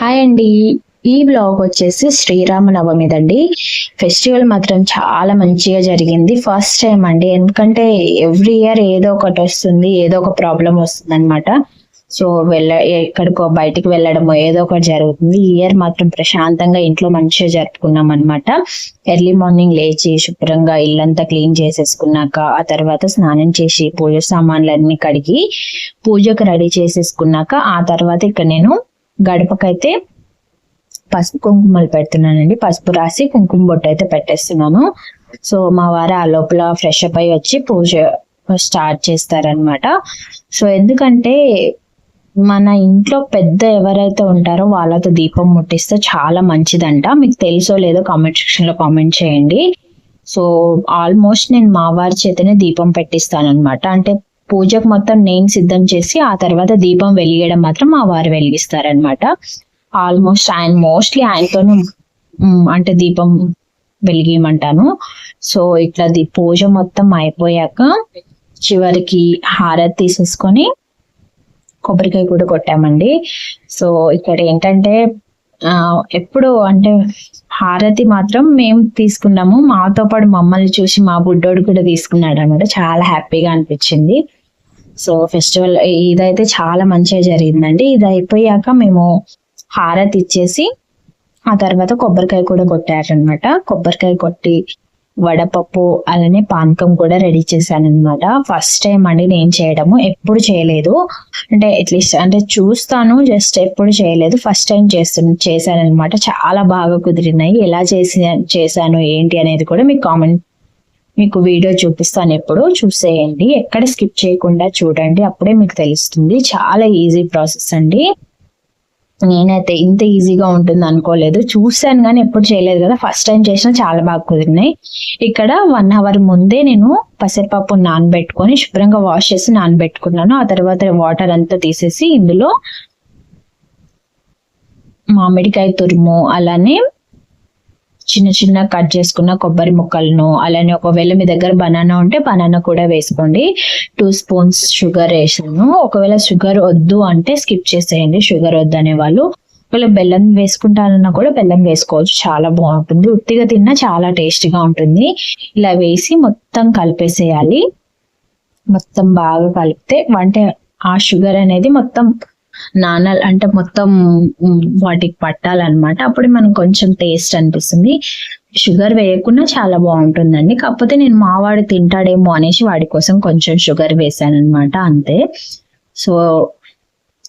Hi అండి. ఈ blog వచ్చేసి శ్రీరామనవమిదండి. ఫెస్టివల్ మాత్రం చాలా మంచిగా జరిగింది. ఫస్ట్ టైం అండి. ఎందుకంటే ఎవ్రీ ఇయర్ ఏదో ఒకటి వస్తుంది ఏదో ఒక ప్రాబ్లం వస్తుంది అనమాట సో వెళ్ళ ఎక్కడికో బయటికి వెళ్ళడమో ఏదో ఒకటి జరుగుతుంది. ఈ ఇయర్ మాత్రం ప్రశాంతంగా ఇంట్లో మంచిగా జరుపుకున్నాం అనమాట ఎర్లీ మార్నింగ్ లేచి శుభ్రంగా ఇల్లంతా క్లీన్ చేసేసుకున్నాక ఆ తర్వాత స్నానం చేసి పూజ సామాన్లన్నీ కడిగి పూజకు రెడీ చేసేసుకున్నాక ఆ తర్వాత ఇక్కడ నేను గడపకైతే పసుపు కుంకుమలు పెడుతున్నానండి. పసుపు రాసి కుంకుమ బొట్టు అయితే పెట్టేస్తున్నాను. సో మా వారు ఆ లోపల ఫ్రెష్ అప్ అయి వచ్చి పూజ స్టార్ట్ చేస్తారనమాట సో ఎందుకంటే మన ఇంట్లో పెద్ద ఎవరైతే ఉంటారో వాళ్ళతో దీపం ముట్టిస్తే చాలా మంచిదంట. మీకు తెలుసో లేదో కామెంట్ సెక్షన్లో కామెంట్ చేయండి. సో ఆల్మోస్ట్ నేను మా వారి చేతనే దీపం పెట్టిస్తాను అనమాట అంటే పూజకు మొత్తం నేను సిద్ధం చేసి ఆ తర్వాత దీపం వెలిగడం మాత్రం మా వారు వెలిగిస్తారనమాట ఆల్మోస్ట్ ఆయన మోస్ట్లీ ఆయనతోనే అంటే దీపం వెలిగేయమంటాను. సో ఇట్లా ది పూజ మొత్తం అయిపోయాక చివరికి హారతి తీసేసుకొని కొబ్బరికాయ కూడా కొట్టామండి. సో ఇక్కడ ఏంటంటే ఆ, ఎప్పుడు అంటే హారతి మాత్రం మేము తీసుకున్నాము. మాతో పాటు మమ్మల్ని చూసి మా బుడ్డోడు కూడా తీసుకున్నాడు అనమాట చాలా హ్యాపీగా అనిపించింది. సో ఫెస్టివల్ ఇదైతే చాలా మంచిగా జరిగిందండి. ఇది అయిపోయాక మేము హారతి ఇచ్చేసి ఆ తర్వాత కొబ్బరికాయ కూడా కొట్టారనమాట కొబ్బరికాయ కొట్టి వడపప్పు అలానే పానకం కూడా రెడీ చేశాను అనమాట ఫస్ట్ టైం అండి నేను చేయడము. ఎప్పుడు చేయలేదు. అంటే అట్లీస్ట్ అంటే చూస్తాను జస్ట్ ఎప్పుడు చేయలేదు. ఫస్ట్ టైం చేస్తు చేశాను అనమాట చాలా బాగా కుదిరినాయి. ఎలా చేసి చేశాను ఏంటి అనేది కూడా మీకు కామెంట్ మీకు వీడియో చూపిస్తాను ఎప్పుడు చూసేయండి. ఎక్కడ స్కిప్ చేయకుండా చూడండి. అప్పుడే మీకు తెలుస్తుంది. చాలా ఈజీ ప్రాసెస్ అండి. నేనైతే ఇంత ఈజీగా ఉంటుంది అనుకోలేదు. చూశాను కానీ ఎప్పుడు చేయలేదు కదా. ఫస్ట్ టైం చేసినా చాలా బాగా కుదిరినాయి. ఇక్కడ వన్ అవర్ ముందే నేను పసరిపప్పు నానబెట్టుకొని శుభ్రంగా వాష్ చేసి నానబెట్టుకున్నాను. ఆ తర్వాత వాటర్ అంతా తీసేసి ఇందులో మామిడికాయ తురుము అలానే చిన్న చిన్న కట్ చేసుకున్న కొబ్బరి ముక్కలను అలానే ఒకవేళ మీ దగ్గర బనానా ఉంటే బనానా కూడా వేసుకోండి. టూ స్పూన్స్ షుగర్ వేసాను. ఒకవేళ షుగర్ వద్దు అంటే స్కిప్ చేసేయండి. షుగర్ వద్దు వాళ్ళు. ఒకవేళ బెల్లం వేసుకుంటానన్నా కూడా బెల్లం వేసుకోవచ్చు. చాలా బాగుంటుంది. ఉత్తిగా తిన్నా చాలా టేస్టీగా ఉంటుంది. ఇలా వేసి మొత్తం కలిపేసేయాలి. మొత్తం బాగా కలిపితే అంటే ఆ షుగర్ అనేది మొత్తం నాన అంటే మొత్తం వాటికి పట్టాలన్నమాట. అప్పుడు మనకు కొంచెం టేస్ట్ అనిపిస్తుంది. షుగర్ వేయకుండా చాలా బాగుంటుందండి. కాకపోతే నేను మావాడు తింటాడేమో అనేసి వాడి కోసం కొంచెం షుగర్ వేసాను అనమాట అంతే. సో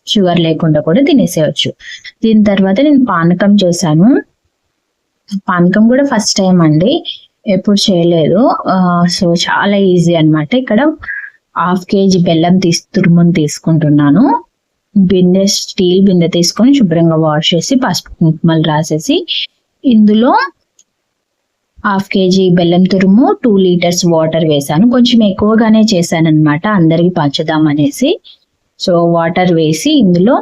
షుగర్ లేకుండా కూడా తినేసేయచ్చు. దీని తర్వాత నేను పానకం చేశాను. పానకం కూడా ఫస్ట్ టైం అండి. ఎప్పుడు చేయలేదు. సో చాలా ఈజీ అనమాట ఇక్కడ హాఫ్ కేజీ బెల్లం తీసి తురుముని తీసుకుంటున్నాను. బిందె స్టీల్ బిందె తీసుకొని శుభ్రంగా వాష్ చేసి పసుపు కుంకుమలు రాసేసి ఇందులో హాఫ్ కేజీ బెల్లం తురుము టూ లీటర్స్ వాటర్ వేసాను. కొంచెం ఎక్కువగానే చేశాను అనమాట అందరికి పంచుదామనేసి సో వాటర్ వేసి ఇందులో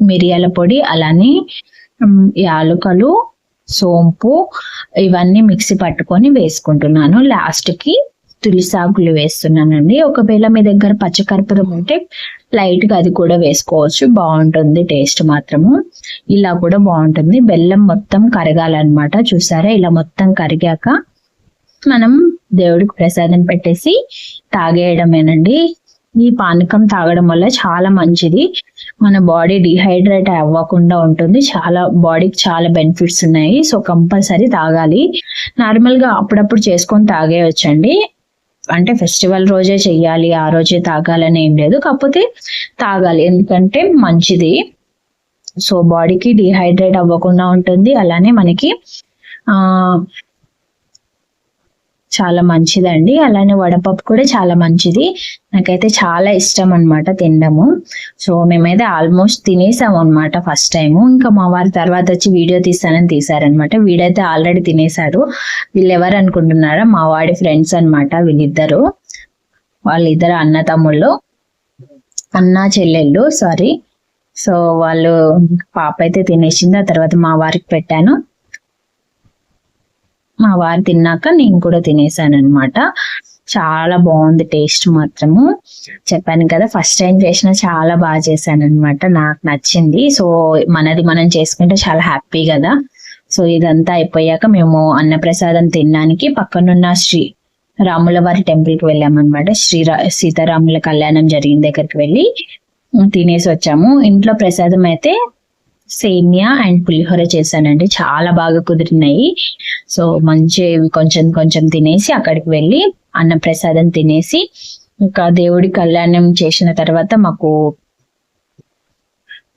మిరియాల పొడి అలానే ఉమ్, యాలకులు సోంపు ఇవన్నీ మిక్సీ పట్టుకొని వేసుకుంటున్నాను. లాస్ట్కి కి తులిసాకులు వేస్తున్నానండి. ఒకవేళ మీ దగ్గర పచ్చకర్పూరం ఉంటే లైట్గా అది కూడా వేసుకోవచ్చు. బాగుంటుంది టేస్ట్ మాత్రము. ఇలా కూడా బాగుంటుంది. బెల్లం మొత్తం కరగాలన్నమాట. చూసారా? ఇలా మొత్తం కరిగాక మనం దేవుడికి ప్రసాదం పెట్టేసి తాగేయడమేనండి. ఈ పానకం తాగడం వల్ల చాలా మంచిది. మన బాడీ డిహైడ్రేట్ అవ్వకుండా ఉంటుంది. చాలా బాడీకి చాలా బెనిఫిట్స్ ఉన్నాయి. సో కంపల్సరీ తాగాలి. నార్మల్గా అప్పుడప్పుడు చేసుకొని తాగేయచ్చండి. అంటే ఫెస్టివల్ రోజే చెయ్యాలి ఆ రోజే తాగాలని ఏం లేదు. కాకపోతే తాగాలి ఎందుకంటే మంచిది. సో బాడీకి డిహైడ్రేట్ అవ్వకుండా ఉంటుంది. అలానే మనకి ఆ చాలా మంచిదండి. అలానే వడపప్పు కూడా చాలా మంచిది. నాకైతే చాలా ఇష్టం అన్నమాట తినడము. సో మేమైతే ఆల్మోస్ట్ తినేసాము అనమాట ఫస్ట్ టైం ఇంకా మా వారి తర్వాత వచ్చి వీడియో తీస్తానని తీసారనమాట వీడైతే ఆల్రెడీ తినేసారు వీళ్ళు ఎవరు అనుకుంటున్నారా? మా వాడి ఫ్రెండ్స్ అనమాట వీళ్ళిద్దరు. వాళ్ళిద్దరు అన్న తమ్ముళ్ళు అన్న చెల్లెళ్ళు సారీ. సో వాళ్ళు పాప అయితే తినేసింది. ఆ తర్వాత మా వారికి పెట్టాను. మా వారు తిన్నాక నేను కూడా తినేసాను అనమాట చాలా బాగుంది టేస్ట్ మాత్రము. చెప్పాను కదా ఫస్ట్ టైం చేసిన చాలా బాగా చేశాను అనమాట నాకు నచ్చింది. సో మనది మనం చేసుకుంటే చాలా హ్యాపీ కదా. సో ఇదంతా అయిపోయాక మేము అన్నప్రసాదం తినడానికి పక్కనున్న శ్రీ రాములవారి టెంపుల్కి వెళ్ళాము అనమాట వెళ్ళామన్నమాట శ్రీరా సీతారాముల కళ్యాణం జరిగిన దగ్గరికి వెళ్ళి తినేసి వచ్చాము. ఇంట్లో ప్రసాదం అయితే సేమియా అండ్ పులిహోర చేశానండి. చాలా బాగా కుదిరినాయి. సో మంచి కొంచెం కొంచెం తినేసి అక్కడికి వెళ్ళి అన్న ప్రసాదం తినేసి ఇంకా దేవుడి కళ్యాణం చేసిన తర్వాత మాకు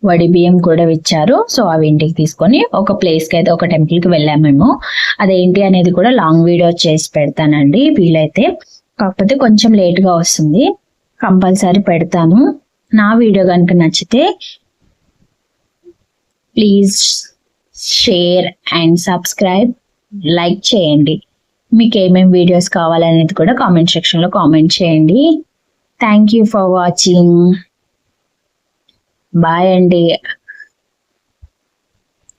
వడి బియ్యం కూడా ఇచ్చారు. సో అవి ఇంటికి తీసుకొని ఒక ప్లేస్కి అయితే ఒక టెంపుల్కి వెళ్ళాము మేము. అదేంటి అనేది కూడా లాంగ్ వీడియో చేసి పెడతానండి వీలైతే. కాకపోతే కొంచెం లేట్గా వస్తుంది. కంపల్సరీ పెడతాను. నా వీడియో కనుక నచ్చితే please share and subscribe like చేయండి. మీకు ఏమేమి వీడియోస్ కావాలనేది కూడా కామెంట్ సెక్షన్లో కామెంట్ చేయండి. Thank you for watching bye అండి.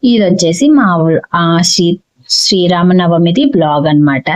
ఇది వచ్చేసి మా ఊ- ఆ శ్రీ శ్రీరామనవమిది బ్లాగ్ అన్నమాట.